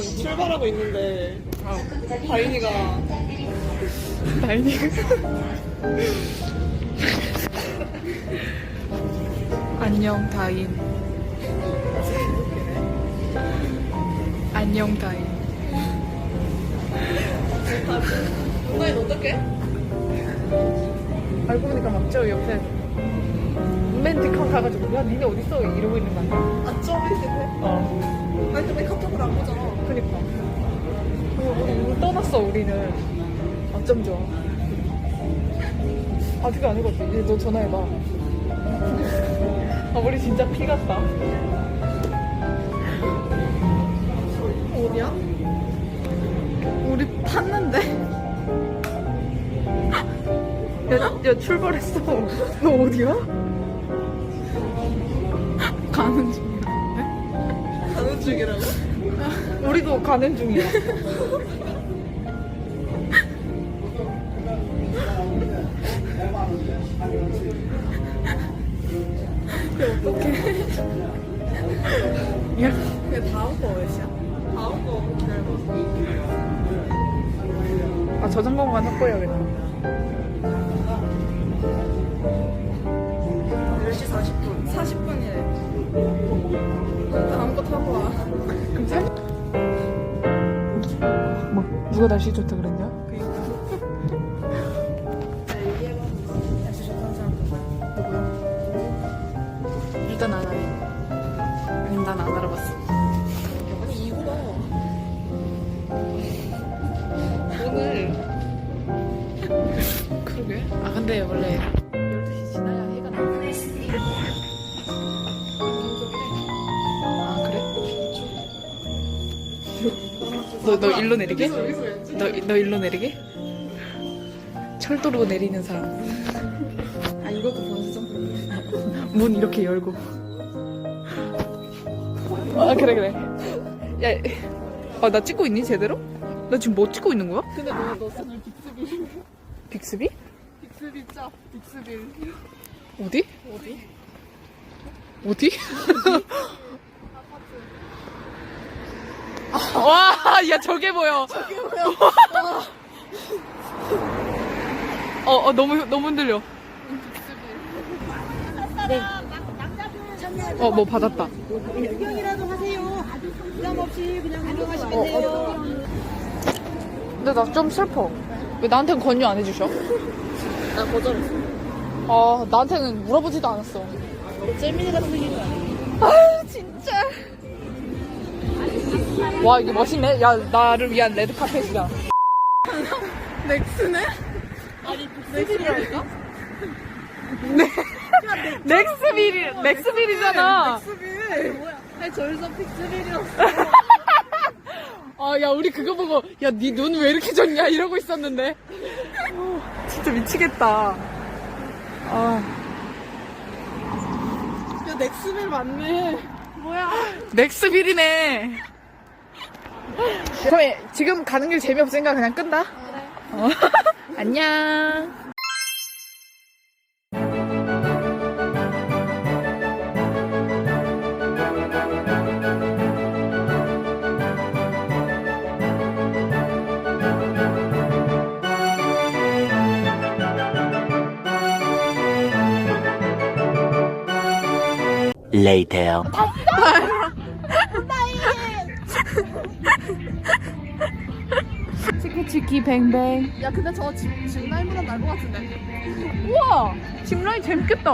지금 출발하고 있는데 다인이가 다인이가 안녕 다인 안녕 다인 누나는 어떡해? 알고 보니까 막 저 옆에 로맨틱한 가가지고 야 니네 어딨어 이러고 있는 거 아니야? 아 점이시네? 어안 이미 떠났어 우리는. 어쩜 좋아. 아 그게 아니거든 이제 너 전화해봐. 아 우리 진짜 피 같다. 어디야? 우리 탔는데? 야, 야 출발했어. 너 어디야? 가는 중이야 가는 중이라고? 우리도 가는 중이야 어떡해 야 근데 다음 거 몇이야? 다음 거아 저장고만 확보해야겠다 누가 날씨 좋다 그랬냐? 일단 안 알아. 난안 알아봤어. 아니 이거다 오늘 그러게. 아 근데 원래 너, 너 일로 내리게? 너, 너 일로 내리게? 철도로 내리는 사람 아 이것도 번스 점프 문 이렇게 열고 아 그래 그래 야 아 나 찍고 있니 제대로? 나 지금 뭐 찍고 있는 거야? 근데 너 너 오늘 빅스빌 빅스비? 빅스빌 짜 빅스빌 어디? 어디? 어디? 와, 야 저게 보여. 저게 보여. 어, 어 너무 너무 흔들려. 어, 뭐 받았다. 구경이라도 하세요. 아주 부담 없이 그냥 구경하시면 돼요. 근데 나 좀 슬퍼. 왜 나한테는 권유 안 해주셔? 나 거절했어 아, 나한테는 물어보지도 않았어. 잼민이 같은 얘기 아, 진짜. 와, 이게 멋있네. 야, 나를 위한 레드 카펫이다. 넥스네? 아니 빅스빌이라니까? 네. 넥스빌이, 넥스빌이잖아. 빅스빌 뭐야 아니 저기서 빅스빌이었어 아, 야, 우리 그거 보고, 야, 네 눈 왜 이렇게 좋냐? 이러고 있었는데. 어, 진짜 미치겠다. 아, 야 넥스빌 맞네 뭐야 넥스빌이네. 그럼 지금 가는 길 재미없으니까 그냥 끈다? 어. 안녕. Later. 치키치키 뱅뱅. 야 근데 저거 집, 집 라인보다 나을 것 같은데 우와! 짚라인 재밌겠다.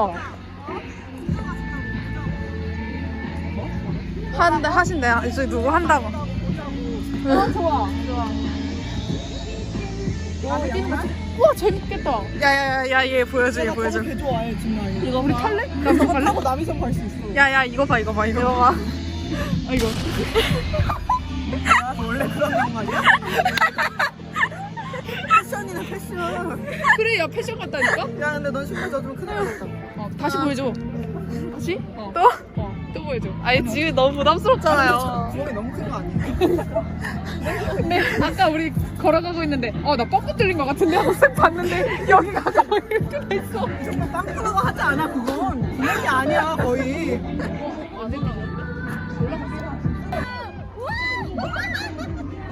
하는데 하신대. 저기 누구 한다고. 어 좋아 좋아 뛰는 거 우와 재밌겠다. 야야야 얘 보여줘 얘 보여줘. 개 좋아해 집 라인 이거 우리 탈래? 탈래? 타고 남이섬 갈 수 있어 야야 이거 봐 이거 봐 이거 봐. 아 이거. 아, 원래 그런 양말이야? 패션이나 패션 그래 야 패션 같다니까? 야 근데 넌 신발 젖으면 큰일 나겠다 어 다시 보여줘. 다시? 또? 어. 또 보여줘. 아니 지금 너무 부담스럽잖아요. 구멍이 너무 큰 거 아니야? 근데 아까 우리 걸어가고 있는데 어 나 뻥뻥 뚫린 것 같은데 하고 쓱 봤는데 여기가 가만히 이렇게 돼 있어. 정말 빵꾸라고 하지 않아 그건 구멍이 아니야 거의 언제 올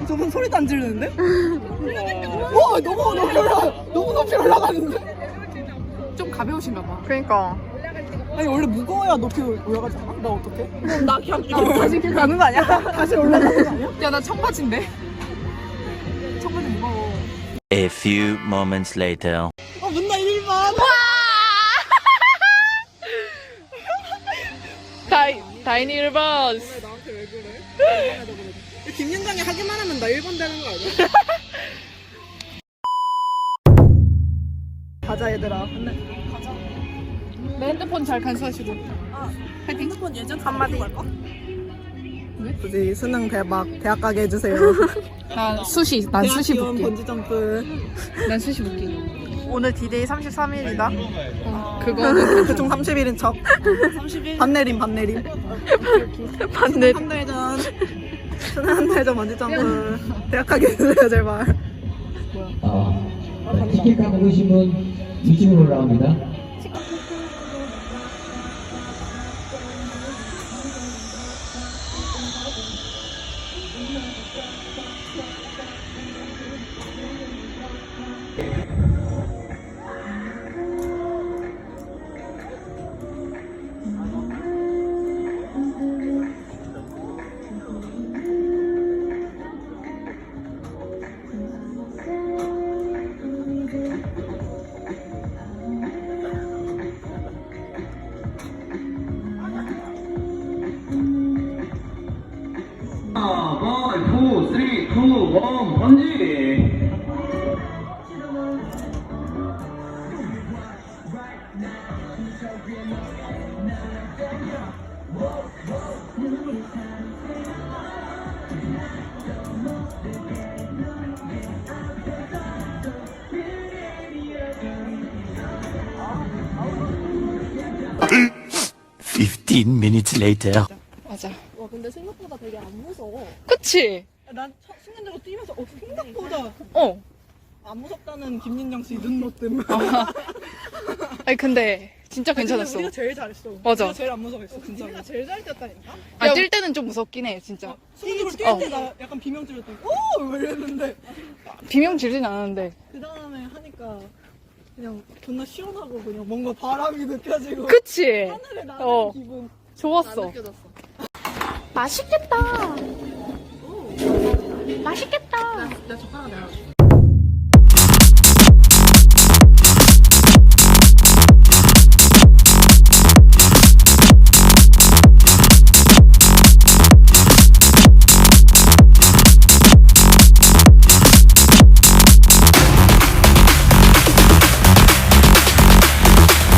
저분 소리도 안 지르는데? 와 너무 높이 올라 너무 높이 올라가는데? 좀 가벼우신가 봐. 그러니까. 아니 원래 무거워야 높이 올라가지 않아? 나 어떡해? 나 그냥 이렇게 다시 이렇게 가는 거 아니야? 다시 올라가는 거 아니야? 야, 나 청바지인데. 청바지 무거워. A few moments later. 어 문나 1번 다이, 다이니 일버스. 나한테 왜 그래? 김윤정이 하기만 하면 나 1번 되는 거 아니야? 가자 얘들아 내 핸드폰 잘 간수하시고. 핸드폰 예전 한마디 갈까? 굳이 수능 대박 대학 가게 해주세요 난 수시, 난 대학 수시 지원 볼게. 번지 점프 난 수시 볼게. 오늘 디데이 33일이다. 어, 그거는 대충 30일인 척 30일 반내림 반내림 반대. 한달 전 수능 한달 전 번지점프 대학 가게 해주세요 제발 아, 네, 티켓 갖고 계신 분 뒤쪽으로 올라갑니다. 15 minutes later. 맞아. 와 근데 생각보다 되게 안 무서워. 그치? 난 처- 순간적으로 뛰면서 어 생각보다 어. 안 무섭다는 김민정 씨 눈높 때문에. 아. 아니 근데 진짜 괜찮았어. 우리가 제일 잘했어 맞아. 우리가 제일 안 무서워했어 진짜 우리가 제일 잘 뛰었다니까 아, 뛸 때는 좀 무섭긴 해, 진짜. 어. 뛸때 나 약간 비명 질렀더니 오! 이랬는데 비명 지르진 않았는데. 그 다음에 하니까 그냥 존나 시원하고 그냥 뭔가 바람이 느껴지고 그치? 하늘에 나는 어. 기분 좋았어. 맛있겠다. 맛있겠다. 나 젓가락 내가